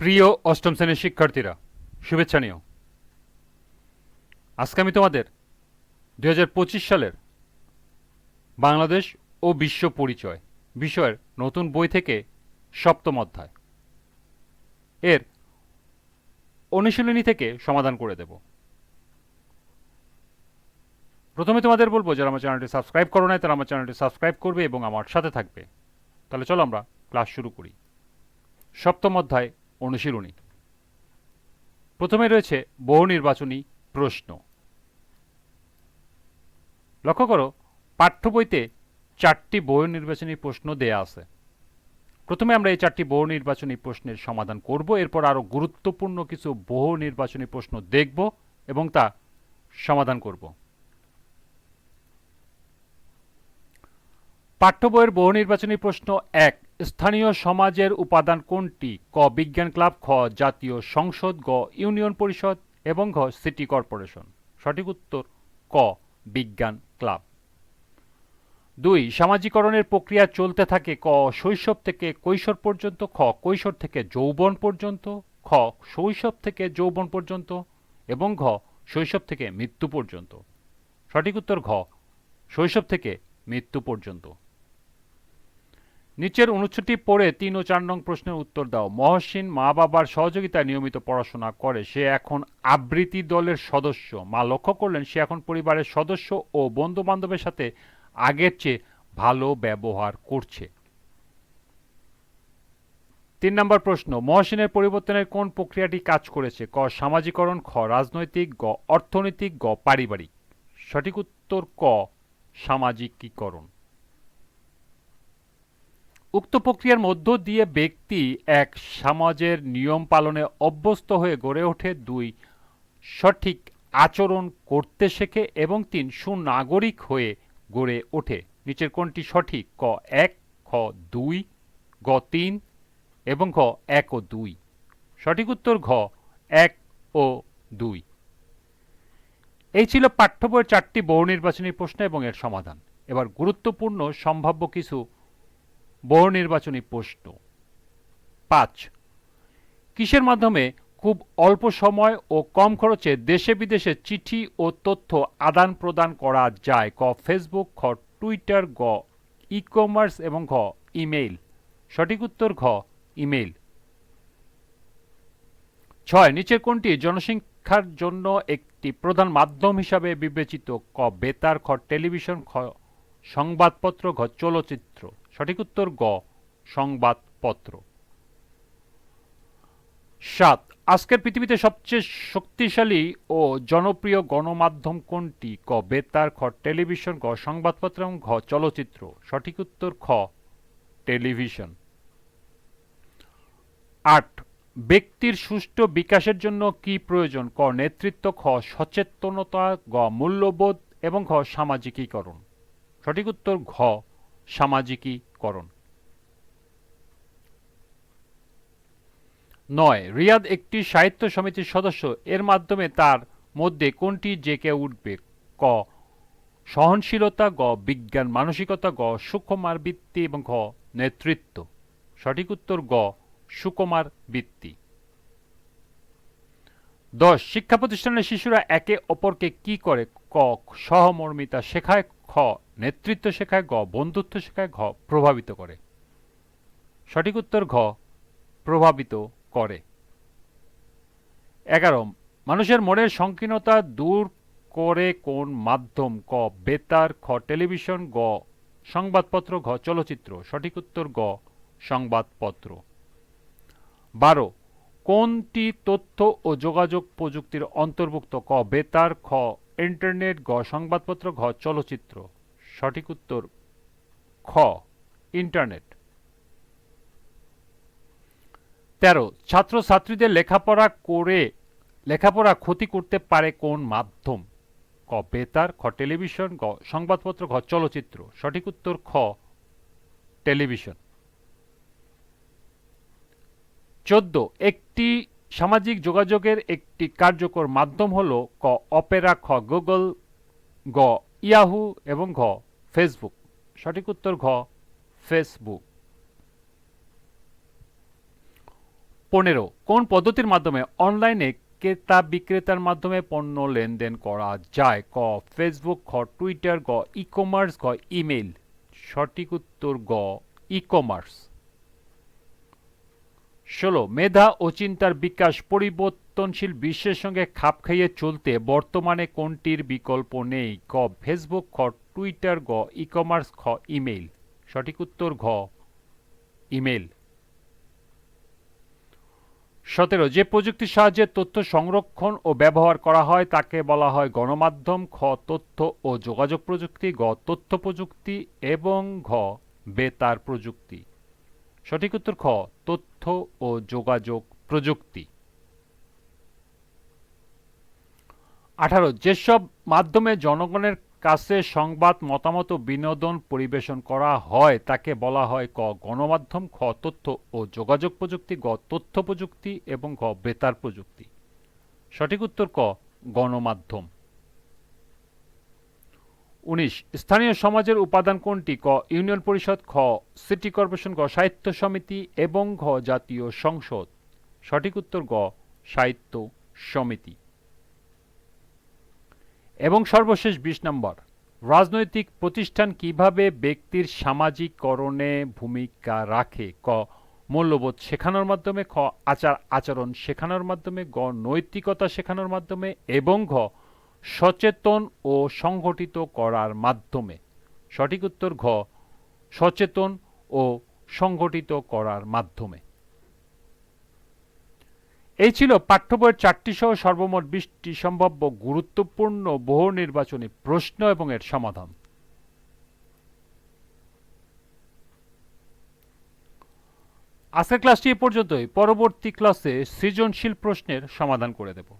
প্রিয় অষ্টম শ্রেণির শিক্ষার্থীরা, শুভেচ্ছা নিও। আজকে আমি তোমাদের দু হাজার পঁচিশ সালের বাংলাদেশ ও বিশ্ব পরিচয় বিষয়ের নতুন বই থেকে সপ্তম অধ্যায় এর অনুশীলনী থেকে সমাধান করে দেব। প্রথমে তোমাদের বলব, যারা আমার চ্যানেলটি সাবস্ক্রাইব করো নাই, তারা আমার চ্যানেলটি সাবস্ক্রাইব করবে এবং আমার সাথে থাকবে। তাহলে চলো আমরা ক্লাস শুরু করি। সপ্তম অধ্যায় অনুশীলনী। প্রথমে রয়েছে বহু নির্বাচনী প্রশ্ন। লক্ষ্য করো, পাঠ্য বইতে চারটি বহু নির্বাচনী প্রশ্ন দেয়া আছে। প্রথমে আমরা এই চারটি বহু নির্বাচনী প্রশ্নের সমাধান করব, এরপর আরও গুরুত্বপূর্ণ কিছু বহু নির্বাচনী প্রশ্ন দেখব এবং তা সমাধান করব। পাঠ্য বইয়ের বহু নির্বাচনী প্রশ্ন এক, স্থানীয় সমাজের উপাদান কোনটি? ক, বিজ্ঞান ক্লাব, খ, জাতীয় সংসদ, গ, ইউনিয়ন পরিষদ, এবং ঘ, সিটি কর্পোরেশন। সঠিক উত্তর, ক, বিজ্ঞান ক্লাব। দুই, সামাজিকরণের প্রক্রিয়া চলতে থাকে ক, শৈশব থেকে কৈশোর পর্যন্ত, খ, কৈশোর থেকে যৌবন পর্যন্ত, খ, শৈশব থেকে যৌবন পর্যন্ত, এবং ঘ, শৈশব থেকে মৃত্যু পর্যন্ত। সঠিক উত্তর, ঘ, শৈশব থেকে মৃত্যু পর্যন্ত। নিচের অনুচ্ছেদটি পড়ে তিন ও চার নং প্রশ্নের উত্তর দাও। মহসিন মা বাবার সহযোগিতায় নিয়মিত পড়াশোনা করে। সে এখন আবৃত্তি দলের সদস্য। মা লক্ষ্য করলেন সে এখন পরিবারের সদস্য ও বন্ধু বান্ধবের সাথে আগের চেয়ে ভালো ব্যবহার করছে। তিন নম্বর প্রশ্ন, মহসিনের পরিবর্তনের কোন প্রক্রিয়াটি কাজ করেছে? ক, সামাজিকরণ, খ, রাজনৈতিক, গ, অর্থনৈতিক, গ, পারিবারিক। সঠিক উত্তর ক, সামাজিকীকরণ। উক্ত প্রক্রিয়ার মধ্য দিয়ে ব্যক্তি এক সমাজের নিয়ম পালনে অভ্যস্ত হয়ে গড়ে ওঠে। দুই, সঠিক আচরণ করতে শেখে এবং তিন, সুনাগরিক হয়ে গড়ে ওঠে। নিচের কোনটি সঠিক। ক, এক, খ, দুই, গ, তিন এবং ঘ এক ও দুই। সঠিক উত্তর ঘ, এক ও দুই। এই ছিল পাঠ্য বইয়ের চারটি বহু নির্বাচনী প্রশ্ন এবং এর সমাধান। এবার গুরুত্বপূর্ণ সম্ভাব্য কিছু বহু নির্বাচনী প্রশ্ন। পাঁচ, কিসের মাধ্যমে খুব অল্প সময় ও কম খরচে দেশে বিদেশে চিঠি ও তথ্য আদান প্রদান করা যায়? ক, ফেসবুক, খ, টুইটার, গ ই কমার্স এবং ঘ, ইমেইল। সঠিক উত্তর, ঘ, ইমেইল। ছয়, নিচের কোনটি জনসংখ্যার জন্য একটি প্রধান মাধ্যম হিসাবে বিবেচিত? ক, বেতার, খ, টেলিভিশন, খ সংবাদপত্র ঘ, চলচ্চিত্র। সঠিক উত্তর গ, সংবাদপত্র। সাত, আজকের পৃথিবীতে সবচেয়ে শক্তিশালী ও জনপ্রিয় গণমাধ্যম কোনটি? ক, বেতার, খ, টেলিভিশন, গ, সংবাদপত্র এবং ঘ, চলচ্চিত্র। সঠিক উত্তর খ, টেলিভিশন। আট, ব্যক্তির সুষ্ঠু বিকাশের জন্য কি প্রয়োজন? ক, নেতৃত্ব, খ, সচেতনতা, গ, মূল্যবোধ এবং ঘ সামাজিকীকরণ। সঠিক উত্তর ঘ, সামাজিকীকরণ। নয়, রিয়াদ একটি সাহিত্য সমিতির সদস্য। এর মাধ্যমে তার মধ্যে কোনটি জেকে উঠবে? ক, সহনশীলতা, গ, বিজ্ঞান মানসিকতা, গ, সুকুমার বৃত্তি এবং ঘ, নেতৃত্ব। সঠিক উত্তর গ সুকুমার বৃত্তি। দশ শিক্ষা প্রতিষ্ঠানের শিশুরা একে অপরকে কি করে? ক, সহমর্মিতা শেখায়। খ নেতৃত্ব শেখায় গ বন্ধুত্ব শেখায় ঘ, প্রভাবিত করে। সঠিক উত্তর ঘ, প্রভাবিত করে। এগারো, মানুষের মনের সংকীর্ণতা দূর করে কোন মাধ্যম? ক, বেতার, খ, টেলিভিশন, গ, সংবাদপত্র, ঘ, চলচ্চিত্র। সঠিক উত্তর গ সংবাদপত্র। বারো, কোনটি তথ্য ও যোগাযোগ প্রযুক্তির অন্তর্ভুক্ত? ক, বেতার, খ, ইন্টারনেট, গ, সংবাদপত্র, ঘ, চলচ্চিত্র। সঠিক উত্তর খ, ইন্টারনেট। তেরো, ছাত্রছাত্রীদের লেখাপড়া করে, লেখাপড়া ক্ষতি করতে পারে কোন মাধ্যম? ক, বেতার, খ, টেলিভিশন, গ, সংবাদপত্র, ঘ, চলচ্চিত্র। সঠিক উত্তর খ, টেলিভিশন। চোদ্দ, একটি সামাজিক যোগাযোগের একটি কার্যকর মাধ্যম হল ক, অপেরা, খ, গুগল, গ ইয়াহু এবং ঘ। ফেসবুক। সঠিক উত্তর ঘ, ফেসবুক। পনেরো, কোন পদ্ধতির মাধ্যমে অনলাইনে ক্রেতা বিক্রেতার মাধ্যমে পণ্য লেনদেন করা যায়? ক, ফেসবুক খ টুইটার গ ই কমার্স গ ইমেল সঠিক উত্তর গ ই কমার্স ষোলো, মেধা ও চিন্তার বিকাশ পরিবর্তনশীল বিশ্বের সঙ্গে খাপ খাইয়ে চলতে বর্তমানে কোনটির বিকল্প নেই? ক ফেসবুক খ টুইটার গ ই কমার্স খ ইমেইল। সঠিক উত্তর ঘ ইমেল সতেরো, যে প্রযুক্তির সাহায্যে তথ্য সংরক্ষণ ও ব্যবহার করা হয়, তাকে বলা হয় গণমাধ্যম খ তথ্য ও যোগাযোগ প্রযুক্তি গ তথ্য প্রযুক্তি এবং ঘ, বেতার প্রযুক্তি। সঠিক উত্তর খ, তথ্য ও যোগাযোগ প্রযুক্তি। আঠারো, যেসব মাধ্যমে জনগণের কাছে সংবাদ, মতামত ও বিনোদন পরিবেশন করা হয়, তাকে বলা হয় ক, গণমাধ্যম, খ, তথ্য ও যোগাযোগ প্রযুক্তি, গ, তথ্য প্রযুক্তি এবং ঘ বেতার প্রযুক্তি। সঠিক উত্তর ক, গণমাধ্যম। উনিশ, স্থানীয় সমাজের উপাদান কোনটি? ক, ইউনিয়ন পরিষদ, খ, সিটি কর্পোরেশন, গ, সাহিত্য সমিতি এবং ঘ, জাতীয় সংসদ। সঠিক উত্তর গ, সাহিত্য সমিতি। এবং সর্বশেষ বিশ নম্বর, রাজনৈতিক প্রতিষ্ঠান কীভাবে ব্যক্তির সামাজিকরণে ভূমিকা রাখে? ক, মূল্যবোধ শেখানোর মাধ্যমে, খ আচার আচরণ শেখানোর মাধ্যমে, গ, নৈতিকতা শেখানোর মাধ্যমে এবং ঘ সচেতন ও সংগঠিত করার মাধ্যমে। সঠিক উত্তর ঘ, সচেতন ও সংগঠিত করার মাধ্যমে। এই ছিল পাঠ্য বইয়ের চারটি সহ সর্বমোট বিশটি সম্ভাব্য গুরুত্বপূর্ণ বহু নির্বাচনী প্রশ্ন এবং এর সমাধান। আজকের ক্লাসটি এ পর্যন্তই। পরবর্তী ক্লাসে সৃজনশীল প্রশ্নের সমাধান করে দেব।